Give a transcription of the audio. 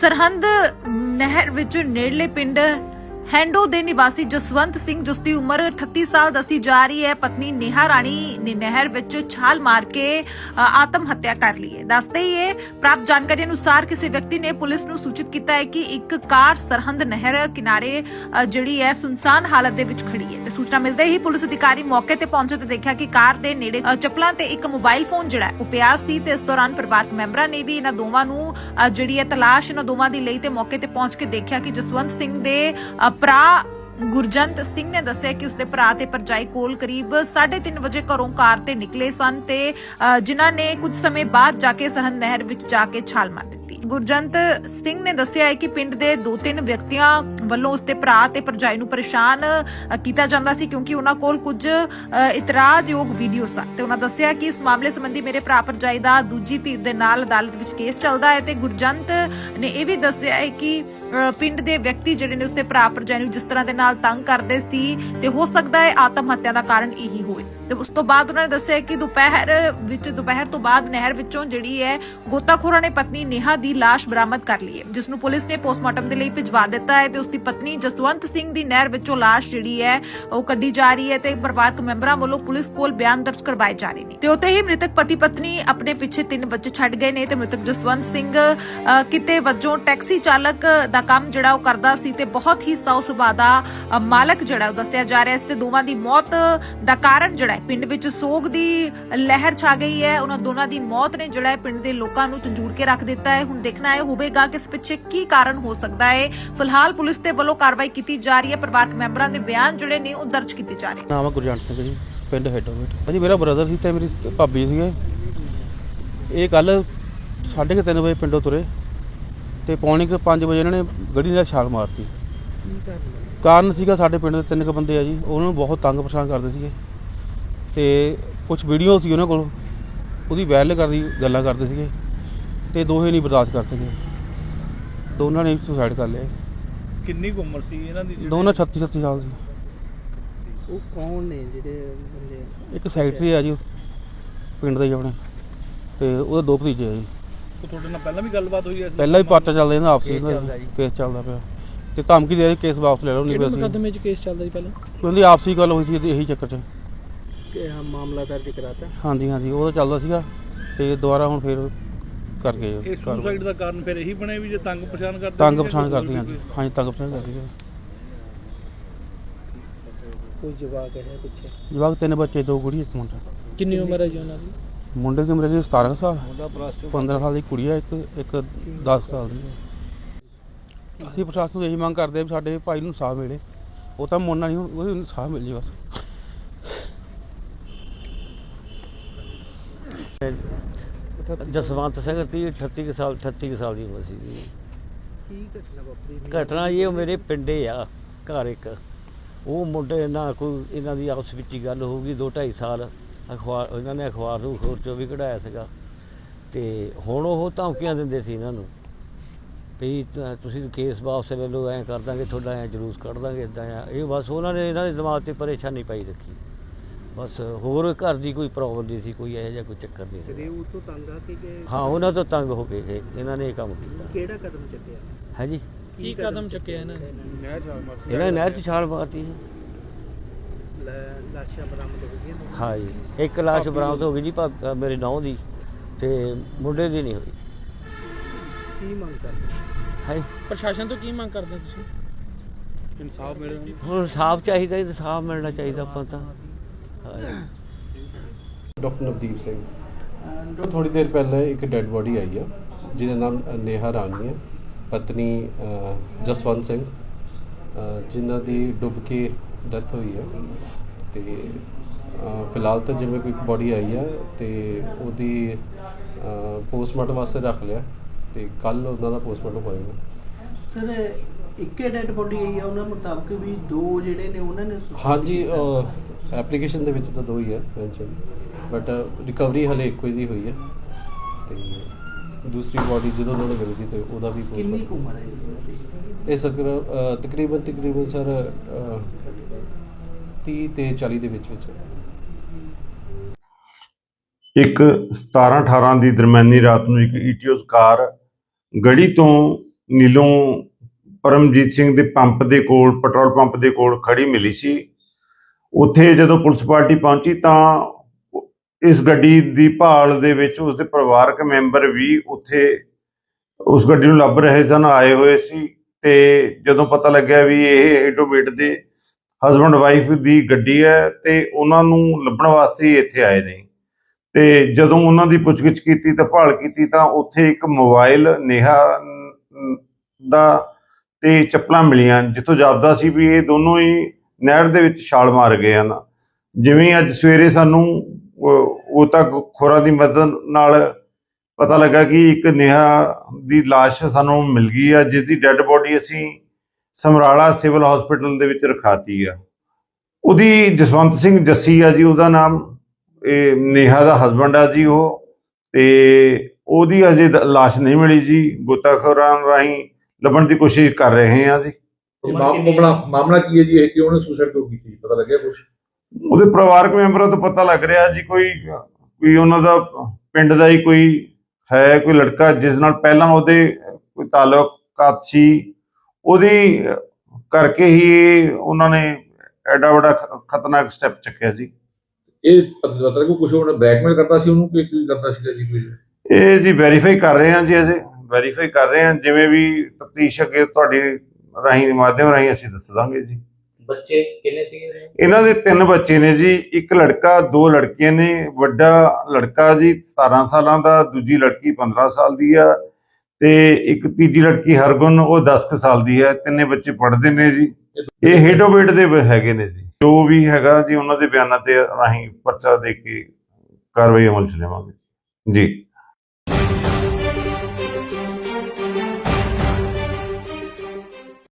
ਸਰਹੰਦ ਨਹਿਰ ਵਿੱਚ ਨੇੜਲੇ ਪਿੰਡ ਹੈਂਡੋ ਦੇ ਨਿਵਾਸੀ ਜਸਵੰਤ ਸਿੰਘ, ਜਿਸ ਦੀ ਉਮਰ 38 ਸਾਲ ਦੱਸੀ ਜਾ ਰਹੀ ਹੈ, ਪਤਨੀ ਨੇਹਾ ਰਾਣੀ ਨੇ ਨਹਿਰ ਵਿੱਚ ਛਾਲ ਮਾਰ ਕੇ ਆਤਮ ਹੱਤਿਆ ਕਰ ਲਈ ਹੈ। ਦੱਸਦੇ ਹੀ ਇਹ ਪ੍ਰਾਪਤ ਜਾਣਕਾਰੀ ਅਨੁਸਾਰ ਕਿਸੇ ਵਿਅਕਤੀ ਨੇ ਪੁਲਿਸ ਨੂੰ ਸੂਚਿਤ ਕੀਤਾ ਹੈ ਕਿ ਇੱਕ ਕਾਰ ਸਰਹੰਦ ਨਹਿਰ ਕਿਨਾਰੇ ਜਿਹੜੀ ਹੈ, ਸੁਨਸਾਨ ਹਾਲਤ ਦੇ ਵਿੱਚ ਖੜੀ ਹੈ। ਤੇ ਸੂਚਨਾ ਮਿਲਦੇ ਹੀ ਪੁਲਿਸ ਅਧਿਕਾਰੀ ਮੌਕੇ ਤੇ ਪਹੁੰਚੇ ਤੇ ਦੇਖਿਆ ਕਿ ਕਾਰ ਦੇ ਨੇੜੇ ਚੱਪਲਾਂ ਤੇ ਇੱਕ ਮੋਬਾਈਲ ਫੋਨ ਜਿਹੜਾ ਉਹ ਪਿਆ ਸੀ ਤੇ ਇਸ ਦੌਰਾਨ ਪਰਿਵਾਰਕ ਮੈਂਬਰਾਂ ਨੇ ਵੀ ਇਹਨਾਂ ਦੋਵਾਂ ਨੂੰ ਜਿਹੜੀ ਹੈ, ਤਲਾਸ਼ ਇਹਨਾਂ ਦੋਵਾਂ ਦੀ ਲਈ ਤੇ ਮੌਕੇ ਤੇ ਪਹੁੰਚ ਕੇ ਦੇਖਿਆ ਕਿ ਜਸਵੰਤ ਸਿੰਘ ਦੇ ਭਰਾ ਗੁਰਜੰਤ ਸਿੰਘ ਨੇ ਦੱਸਿਆ ਕਿ ਉਸਦੇ ਭਰਾ ਤੇ ਪਰਜਾਈ ਕੋਲ ਕਰੀਬ 3:30 ਵਜੇ ਘਰੋਂ ਕਾਰ ਤੇ ਨਿਕਲੇ ਸਨ ਤੇ ਜਿਨ੍ਹਾਂ ਨੇ ਕੁਝ ਸਮੇਂ ਬਾਅਦ ਜਾ ਕੇ ਸਰਹੰਦ ਨਹਿਰ ਵਿੱਚ ਜਾ ਕੇ ਛਾਲ ਮਾਰ ਦਿੱਤੀ। ਗੁਰਜੰਤ ਸਿੰਘ ਨੇ ਦੱਸਿਆ ਹੈ ਕਿ ਪਿੰਡ ਦੇ ਦੋ ਤਿੰਨ ਵਿਅਕਤੀਆਂ ਵੱਲੋਂ ਉਸਦੇ ਭਰਾ ਤੇ ਪਰਜਾਈ ਨੂੰ ਪਰੇਸ਼ਾਨ ਕੀਤਾ ਜਾਂਦਾ ਸੀ ਕਿਉਂਕਿ ਉਹਨਾਂ ਕੋਲ ਕੁਝ ਇਤਰਾਜ਼ਯੋਗ ਵੀਡੀਓ ਸਨ। ਤੇ ਉਹਨਾਂ ਦੱਸਿਆ ਕਿ ਇਸ ਮਾਮਲੇ ਸੰਬੰਧੀ ਮੇਰੇ ਭਰਾ ਪਰਜਾਈ ਦਾ ਦੂਜੀ ਧਿਰ ਦੇ ਨਾਲ ਅਦਾਲਤ ਵਿੱਚ ਕੇਸ ਚੱਲਦਾ ਹੈ ਤੇ ਗੁਰਜੰਤ ਨੇ ਇਹ ਵੀ ਦੱਸਿਆ ਹੈ ਕਿ ਪਿੰਡ ਦੇ ਵਿਅਕਤੀ ਜਿਹੜੇ ਨੇ ਉਸਦੇ ਭਰਾ ਪਰਜਾਈ ਨੂੰ ਜਿਸ ਤਰ੍ਹਾਂ ਦੇ ਨਾਲ ਤੰਗ ਕਰਦੇ ਸੀ ਤੇ ਹੋ ਸਕਦਾ ਹੈ ਆਤਮ ਹੱਤਿਆ ਦਾ ਕਾਰਨ ਇਹੀ ਹੋਵੇ। ਤੇ ਉਸ ਤੋਂ ਬਾਅਦ ਉਹਨਾਂ ਨੇ ਦੱਸਿਆ ਕਿ ਦੁਪਹਿਰ ਵਿੱਚ, ਦੁਪਹਿਰ ਤੋਂ ਬਾਅਦ ਨਹਿਰ ਵਿੱਚੋਂ ਜਿਹੜੀ ਹੈ ਗੋਤਾਖੋਰਾਂ ਨੇ ਪਤਨੀ ਨੇਹਾ ਦੀ ਲਾਸ਼ ਬਰਾਮਦ ਕਰ ਲਈ ਹੈ, ਜਿਸ ਨੂੰ ਪੁਲਿਸ ਨੇ ਪੋਸਟਮਾਰਟਮ ਦੇ ਲਈ ਭਿਜਵਾ ਦਿੱਤਾ ਹੈ ਤੇ ਉਸ ਦੀ ਪਤਨੀ ਜਸਵੰਤ ਸਿੰਘ ਦੀ ਨਹਿਰ ਵਿੱਚੋਂ ਲਾਸ਼ ਜਿਹੜੀ ਹੈ, ਉਹ ਕੱਢੀ ਜਾ ਰਹੀ ਹੈ ਤੇ ਪਰਿਵਾਰਕ ਮੈਂਬਰਾਂ ਵੱਲੋਂ ਪੁਲਿਸ ਕੋਲ ਬਿਆਨ ਦਰਜ ਕਰਵਾਏ ਜਾ ਰਹੇ ਨੇ। ਤੇ ਉੱਥੇ ਹੀ ਮ੍ਰਿਤਕ ਪਤੀ ਪਤਨੀ ਆਪਣੇ ਪਿੱਛੇ ਤਿੰਨ ਬੱਚੇ ਛੱਡ ਗਏ ਨੇ ਤੇ ਮ੍ਰਿਤਕ ਜਸਵੰਤ ਸਿੰਘ ਕਿਤੇ ਵਜੋਂ ਟੈਕਸੀ ਚਾਲਕ ਦਾ ਕੰਮ ਜਿਹੜਾ ਉਹ ਕਰਦਾ ਸੀ ਤੇ ਬਹੁਤ ਹੀ ਸਾਊ ਸੁਭਾਅ ਦਾ ਮਾਲਕ ਜਿਹੜਾ ਉਹ ਦੱਸਿਆ ਜਾ ਰਿਹਾ ਹੈ ਤੇ ਦੋਵਾਂ ਦੀ ਮੌਤ ਦਾ ਕਾਰਨ ਜਿਹੜਾ ਹੈ, ਪਿੰਡ ਵਿੱਚ ਸੋਗ ਦੀ ਲਹਿਰ ਛਾ ਗਈ ਹੈ। ਉਹਨਾਂ ਦੋਨਾਂ ਦੀ ਮੌਤ ਨੇ ਜਿਹੜਾ ਹੈ ਪਿੰਡ ਦੇ ਲੋਕਾਂ ਨੂੰ ਝੰਜੂੜ ਕੇ ਰੱਖ ਦਿੱਤਾ ਹੈ। ਹੁਣ ਦੇਖਣਾ ਹੈ ਹੋਵੇਗਾ ਕਿ ਇਸ ਪਿੱਛੇ ਕੀ ਕਾਰਨ ਹੋ ਸਕਦਾ ਹੈ। ਫਿਲਹਾਲ ਪੁਲਿਸ ਦੇ ਵੱਲੋਂ ਕਾਰਵਾਈ ਕੀਤੀ ਜਾ ਰਹੀ ਹੈ। ਪਰਿਵਾਰਕ ਮੈਂਬਰਾਂ ਦੇ ਬਿਆਨ ਜਿਹੜੇ ਨੇ ਉਹ ਦਰਜ ਕੀਤੇ ਜਾ ਰਹੇ ਨੇ। ਨਾਮ ਹੈ ਗੁਰਜੰਟ ਸਿੰਘ ਜੀ ਪਿੰਡ ਹੈਡੋਵੇਟ ਭਾਜੀ, ਮੇਰਾ ਬ੍ਰਦਰ ਸੀ ਤੇ ਮੇਰੀ ਭਾਬੀ ਸੀਗੇ। ਇਹ ਕੱਲ 3:30 ਵਜੇ ਪਿੰਡੋਂ ਤੁਰੇ ਤੇ ਪੌਣੇ ਕੁ 5 ਵਜੇ ਇਹਨਾਂ ਨੇ ਗੱਡੀ ਨਾਲ ਛਾਲ ਮਾਰਤੀ। ਕਾਰਨ ਸੀਗਾ ਸਾਡੇ ਪਿੰਡ ਦੇ ਤਿੰਨ ਕੁ ਬੰਦੇ ਆ ਜੀ, ਉਹਨਾਂ ਨੂੰ ਬਹੁਤ ਤੰਗ ਪਰੇਸ਼ਾਨ ਕਰਦੇ ਸੀਗੇ। ਤੇ ਕੁਝ ਵੀਡੀਓ ਸੀ ਉਹਨਾਂ ਕੋਲ, ਉਹਦੀ ਵਾਇਰਲ ਕਰਦੀ ਗੱਲਾਂ ਕਰਦੇ ਸੀਗੇ। ਤੇ ਦੋਹੇ ਨਹੀਂ ਬਰਦਾਸ਼ਤ ਕਰਦੇ ਸਕੇ। ਦੋਨਾਂ ਨੇ ਸੁਸਾਈਡ ਕਰ ਲਿਆ। ਕਿੰਨੀ ਕੁ ਉਮਰ ਸੀ ਇਹਨਾਂ ਦੀ ਜਿਹੜੀ- ਦੋਨਾਂ 36 36 ਸਾਲ ਸੀ। ਉਹ ਕੌਣ ਨੇ ਜਿਹੜੇ ਬੰਦੇ? ਇੱਕ ਸੈਕਟਰੀ ਆ ਜੀ ਪਿੰਡ ਦਾ ਹੀ ਆਪਣੇ ਤੇ ਉਹਦੇ ਦੋ ਭਤੀਜੇ ਆ ਜੀ। ਉਹ ਤੁਹਾਡੇ ਨਾਲ ਪਹਿਲਾਂ ਵੀ ਗੱਲਬਾਤ ਹੋਈ ਹੈ? ਇਸ ਪਹਿਲਾਂ ਵੀ ਪਾਰਟਾ ਚੱਲਦਾ ਇਹਨਾਂ ਆਪਸੀ ਕੇਸ ਚੱਲਦਾ ਜੀ। ਕੇਸ ਚੱਲਦਾ ਪਿਆ। ਤੇ ਧਮਕੀ ਦੇ ਰਹੀ ਕੇਸ ਵਾਪਸ ਲੈ ਲਓ ਨਹੀਂ ਕਿਹੜੇ ਮੁਕੱਦਮੇ 'ਚ ਕੇਸ ਚੱਲਦਾ ਜੀ ਪਹਿਲਾਂ? ਕਿਉਂਕਿ ਆਪਸੀ ਗੱਲ ਹੋਈ ਸੀ ਤੇ ਇਹੀ ਚੱਕਰ 'ਚ। ਕਿ ਮਾਮਲਾ ਦਰਜ ਕਰਾਤਾ? ਹਾਂਜੀ ਹਾਂਜੀ ਉਹ ਤਾਂ ਚੱਲਦਾ ਸੀਗਾ। ਤੇ ਦੁਬਾਰਾ ਹੁਣ ਫੇਰ ਕਰ ਗਏ ਇਹ ਸੁਸਾਈਡ ਦਾ ਕਾਰਨ ਫਿਰ ਇਹੀ ਬਣਿਆ ਵੀ ਜੇ ਤੰਗ ਪਛਾਣ ਕਰਦੇ ਤੰਗ ਪਛਾਣ ਕਰਦੀ ਹਾਂਜੀ ਹਾਂਜੀ ਤੰਗ ਪਛਾਣ ਕਰਦੀ ਹੈ ਕੋਈ ਜਵਾਬ ਹੈ ਪਿੱਛੇ? ਜਵਾਕ ਤਿੰਨ ਬੱਚੇ ਦੋ ਕੁੜੀ ਇੱਕ ਮੁੰਡਾ। ਕਿੰਨੀ ਉਮਰ ਹੈ ਜੀ ਉਹਨਾਂ ਦੀ? ਮੁੰਡੇ ਦੀ ਉਮਰ ਹੈਗੀ 17 ਕੁ ਸਾਲ। 15 ਸਾਲ। ਦੀ ਕੁੜੀ ਹੈ ਇੱਕ ਇੱਕ 10 ਸਾਲ ਦੀ। ਹੈ ਅਸੀਂ ਪ੍ਰਸ਼ਾਸਨ ਤੋਂ ਇਹੀ ਮੰਗ ਕਰਦੇ ਹਾਂ ਵੀ ਸਾਡੇ ਭਾਈ ਨੂੰ ਇਨਸਾਫ ਮਿਲੇ। ਉਹ ਤਾਂ ਮੋਨਾ ਨਹੀਂ ਉਹਨੂੰ ਇਨਸਾਫ ਮਿਲ ਜੇ ਬਸ। ਜਸਵੰਤ ਸਿੰਘ ਤੀਹ 38 ਕੁ ਸਾਲ 38 ਕੁ ਸਾਲ ਦੀ ਉਮਰ ਸੀ। ਜੀ ਕੀ ਘਟਨਾ ਵਾਪਰੀ? ਘਟਨਾ ਇਹ ਉਹ ਮੇਰੇ ਪਿੰਡੇ ਆ ਘਰ ਇੱਕ। ਉਹ ਮੁੰਡੇ ਨਾਲ ਕੋਈ ਇਹਨਾਂ ਦੀ ਆਪਸ ਵਿੱਚ ਹੀ ਗੱਲ ਹੋ ਗਈ 2 2.5 ਸਾਲ ਅਖਬਾਰ ਇਹਨਾਂ ਨੇ ਅਖਬਾਰ ਨੂੰ ਹੋਰ ਚੋਂ ਵੀ ਕਢਾਇਆ ਸੀਗਾ। ਤੇ ਹੁਣ ਉਹ ਧਮਕੀਆਂ ਦਿੰਦੇ ਸੀ ਇਹਨਾਂ ਨੂੰ ਵੀ ਤ- ਤੁਸੀਂ ਕੇਸ ਵਾਪਸ ਲੈ ਲਓ ਐਂ ਕਰ ਦਾਂਗੇ ਤੁਹਾਡਾ ਐਂ ਜਲੂਸ ਕੱਢ ਦਾਂਗੇ ਇਦਾਂ ਆ ਇਹ ਬਸ ਉਹਨਾਂ ਨੇ ਇਹਨਾਂ ਦੇ ਦਿਮਾਗ ਤੇ ਪਰੇਸ਼ਾਨੀ ਪਾਈ ਰੱਖੀ। ਬਸ ਹੋਰ ਘਰ ਦੀ ਕੋਈ ਪ੍ਰੋਬਲਮ ਨਹੀਂ ਸੀ ਕੋਈ ਇਹੋ ਜਿਹਾ ਕੋਈ ਚੱਕਰ ਨਹੀਂ ਤੇ ਸੀ ਉਹ ਤੋਂ ਤੰਗ ਆ ਕੇ ਕਿ ਹਾਂ ਉਹਨਾਂ ਤੋਂ ਤੰਗ ਹੋ ਗਏ। ਇਹ, ਇਹਨਾਂ ਨੇ ਇਹ ਕੰਮ ਕੀਤਾ। ਕਿਹੜਾ ਕਦਮ ਚੱਕਿਆ? ਹੈ ਜੀ ਕੀ ਕਦਮ ਚੁੱਕਿਆ ਇਹਨਾਂ ਨੇ? ਇਹਨਾਂ ਨੇ? ਨਹਿਰ 'ਚ ਛਾਲ ਮਾਰਤੀ ਜੀ ਲ- ਲਾਸ਼ਾਂ ਬਰਾਮਦ ਹੋ ਗਈਆਂ ਨੇ। ਹਾਂ ਜੀ। ਇੱਕ ਲਾਸ਼ ਬਰਾਮਦ ਹੋ ਗਈ ਜੀ ਭਾ- ਅ, ਮੇਰੇ ਨੌਂ ਦੀ ਤੇ ਮੁੰਡੇ ਦੀ ਨਹੀਂ ਹੋਈ। ਕੀ ਮੰਗ ਕਰਦੇ? ਹੈ ਜੀ। ਪ੍ਰਸ਼ਾਸਨ ਤੋਂ ਕੀ ਮੰਗ ਕਰਦੇ ਹੋ ਤੁਸੀਂ? ਇਨਸਾਫ ਮਿਲੇ ਹੁਣ ਸਾਫ਼ ਚਾਹੀਦਾ ਇਨਸਾਫ ਮਿਲਣਾ ਚਾਹੀਦਾ ਆਪਾਂ ਤਾਂ। ਡਾਕਟਰ ਨਵਦੀਪ ਸਿੰਘ। ਜੋ ਥੋੜੀ ਦੇਰ ਪਹਿਲਾਂ ਇੱਕ ਡੈੱਡ ਬੋਡੀ ਆਈ ਹੈ ਜਿਹਦਾ ਨਾਮ ਨੇਹਾ ਰਾਣੀ ਹੈ ਪਤਨੀ ਜਸਵੰਤ ਸਿੰਘ ਜਿਨ੍ਹਾਂ ਦੀ ਡੁੱਬ ਕੇ ਡੈਥ ਹੋਈ ਹੈ ਤੇ ਫਿਲਹਾਲ ਤਾਂ ਜਿਵੇਂ ਕੋਈ ਬੋਡੀ ਆਈ ਹੈ ਤੇ ਉਹਦੀ ਪੋਸਟਮਾਰਟਮ ਵਾਸਤੇ ਰੱਖ ਲਿਆ ਤੇ ਕੱਲ ਉਹਨਾਂ ਦਾ ਪੋਸਟਮਾਰਟਮ ਹੋਏਗਾ ਸਰ ਇੱਕੇ ਡੈਡ ਬੋਡੀ ਆਈ ਆ ਉਹਨਾਂ ਮੁਤਾਬਕ ਵੀ ਦੋ ਜਿਹੜੇ ਨੇ ਉਹਨਾਂ ਨੇ ਹਾਂਜੀ। ਐਪਲੀਕੇਸ਼ਨ ਦੇ ਵਿੱਚ ਤਾਂ ਦੋ ਹੀ ਹੈ ਮੈਂਸ਼ਨ ਬਟ ਰਿਕਵਰੀ ਹਲੇ ਇੱਕੋ ਹੀ ਦੀ ਹੋਈ ਹੈ ਤੇ ਦੂਸਰੀ ਬੋਡੀ ਜਦੋਂ ਉਹਨਾਂ ਨੂੰ ਮਿਲਦੀ ਤੇ ਉਹਦਾ ਵੀ ਕਿੰਨੀ ਕੁ ਉਮਰ ਹੈ? ਇਹ ਸਕਰ ਤਕਰੀਬਨ ਤਕਰੀਬਨ ਸਰ 30 ਤੇ 40 ਦੇ ਵਿੱਚ ਵਿੱਚ। ਇੱਕ 17-18 ਦੀ ਦਰਮਿਆਨੀ ਰਾਤ ਨੂੰ ਇੱਕ ਈਟੀਓਸ ਕਾਰ ਗੜੀ ਤੋਂ ਨੀਲੋਂ ਪਰਮਜੀਤ ਸਿੰਘ ਦੇ ਪੰਪ ਦੇ ਕੋਲ ਪੈਟਰੋਲ ਪੰਪ ਦੇ ਕੋਲ ਖੜੀ ਮਿਲੀ ਸੀ ਉੱਥੇ ਜਦੋਂ ਪੁਲਿਸ ਪਾਰਟੀ ਪਹੁੰਚੀ ਤਾਂ ਇਸ ਗੱਡੀ ਦੀ ਭਾਲ ਦੇ ਵਿੱਚ ਉਸਦੇ ਪਰਿਵਾਰਕ ਮੈਂਬਰ ਵੀ ਉੱਥੇ ਉਸ ਗੱਡੀ ਨੂੰ ਲੱਭ ਰਹੇ ਸਨ, ਆਏ ਹੋਏ ਸੀ ਤੇ ਜਦੋਂ ਪਤਾ ਲੱਗਿਆ ਵੀ ਇਹ ਹੈਡੋਵੇਟ ਦੇ ਹਸਬੰਡ ਵਾਈਫ ਦੀ ਗੱਡੀ ਹੈ ਤੇ ਉਹਨਾਂ ਨੂੰ ਲੱਭਣ ਵਾਸਤੇ ਇੱਥੇ ਆਏ ਨੇ। ਤੇ ਜਦੋਂ ਉਹਨਾਂ ਦੀ ਪੁੱਛਗਿੱਛ ਕੀਤੀ ਤਾਂ ਭਾਲ ਕੀਤੀ ਤਾਂ ਉੱਥੇ ਇੱਕ ਮੋਬਾਈਲ ਨੇਹਾ ਦਾ ਤੇ ਚੱਪਲਾਂ ਮਿਲੀਆਂ, ਜਿੱਥੋਂ ਜਾਪਦਾ ਸੀ ਵੀ ਇਹ ਦੋਨੋਂ ਹੀ ਨਹਿਰ ਦੇ ਵਿੱਚ ਛਾਲ ਮਾਰ ਗਏ ਹਨ। ਜਿਵੇਂ ਅੱਜ ਸਵੇਰੇ ਸਾਨੂੰ ਉਹ ਉਹ ਤੱਕ ਖੋਰਾਂ ਦੀ ਮਦਦ ਨਾਲ ਪਤਾ ਲੱਗਾ ਕਿ ਇੱਕ ਨੇਹਾ ਦੀ ਲਾਸ਼ ਸਾਨੂੰ ਮਿਲ ਗਈ ਆ ਜਿਸ ਦੀ ਡੈੱਡ ਬੋਡੀ ਅਸੀਂ ਸਮਰਾਲਾ ਸਿਵਲ ਹਸਪੀਟਲ ਦੇ ਵਿੱਚ ਰਖਾਤੀ ਆ। ਉਹਦੀ ਜਸਵੰਤ ਸਿੰਘ ਜੱਸੀ ਆ ਜੀ, ਉਹਦਾ ਨਾਮ, ਇਹ ਨੇਹਾ ਦਾ ਹਸਬੰਡ ਆ ਜੀ ਉਹ। ਤੇ ਉਹਦੀ ਅਜੇ ਦ- ਲਾਸ਼ ਨਹੀਂ ਮਿਲੀ ਜੀ, ਗੋਤਾਖੋਰਾਂ ਰਾਹੀਂ ਲੱਭਣ ਦੀ ਕੋਸ਼ਿਸ਼ ਕਰ ਰਹੇ ਹਾਂ ਜੀ। ਇਹ ਮਾਮ- ਮਾਮਲਾ ਮਾਮਲਾ ਕੀ ਹੈ ਜੀ? ਇਹ ਕਿ ਉਹਨੇ ਸੁਸਾਈਡ ਕਿਉਂ ਕੀਤੀ? ਪਤਾ ਲੱਗਿਆ ਕੁਝ ਉਹਦੇ ਪਰਿਵਾਰਕ ਮੈਂਬਰਾਂ ਤੋਂ ਪਤਾ ਲੱਗ ਰਿਹਾ ਜੀ ਕੋਈ ਕੋਈ ਉਹਨਾਂ ਦਾ ਪਿੰਡ ਦਾ ਹੀ ਕੋਈ ਹੈ ਕੋਈ ਲੜਕਾ ਜਿਸ ਨਾਲ ਪਹਿਲਾਂ ਉਹਦੇ ਕੋਈ ਤਾਲੁਕਾਤ ਸੀ ਉਹਦੀ ਕਰਕੇ ਹੀ ਉਹਨਾਂ ਨੇ ਐਡਾ ਵੱਡਾ ਖ- ਖਤਰਨਾਕ ਸਟੈਪ ਚੱਕਿਆ ਜੀ। ਇਹ ਪਤਾ ਲੱਗਾ ਕੁਝ ਉਹਨੇ ਬਲੈਕਮੇਲ ਕਰਦਾ ਸੀ ਉਹਨੂੰ ਕਿ ਕੀ ਕਰਦਾ ਸੀਗਾ ਜੀ ਕੋਈ? ਇਹ ਜੀ ਵੈਰੀਫਾਈ ਕਰ ਰਹੇ ਹਾਂ ਜੀ ਅਜੇ। ਵੈਰੀਫਾਈ ਕਰ ਰਹੇ ਹਾਂ ਜਿਵੇਂ ਵੀ ਤਫਤੀਸ਼ ਅੱਗੇ ਤੁਹਾਡੀ ਰਾਹੀਂ ਦੇ ਮਾਧਿਅਮ ਰਾਹੀਂ ਅਸੀਂ ਦੱਸ ਦਾਂਗੇ ਜੀ। ਬੱਚੇ ਕਿੰਨੇ ਸੀਗੇ ਇਹਨਾਂ ਦੇ ਤਿੰਨ ਬੱਚੇ ਨੇ ਜੀ। ਇੱਕ ਲੜਕਾ ਦੋ ਲੜਕੀਆਂ ਨੇ। ਵੱਡਾ ਲੜਕਾ ਜੀ 17 ਸਾਲਾਂ ਦਾ ਦੂਜੀ ਲੜਕੀ 15 ਸਾਲ ਦੀ ਆ ਤੇ ਇੱਕ ਤੀਜੀ ਲੜਕੀ ਹਰਗੁਣ ਉਹ 10 ਕੁ ਸਾਲ ਦੀ ਹੈ ਤਿੰਨੇ ਬੱਚੇ ਪੜ੍ਹਦੇ ਨੇ ਜੀ। ਇਹ ਹੈਡੋਵੇਟ ਦੇ ਹੈਗੇ ਨੇ ਜੀ। ਜੋ ਵੀ ਹੈਗਾ ਜੀ ਉਹਨਾਂ ਦੇ ਬਿਆਨਾਂ ਤੇ ਰਾਹੀਂ ਪਰਚਾ ਦੇ ਕੇ ਕਾਰਵਾਈ ਅਮਲ ਚ ਲਿਆਵਾਂਗੇ ਜੀ।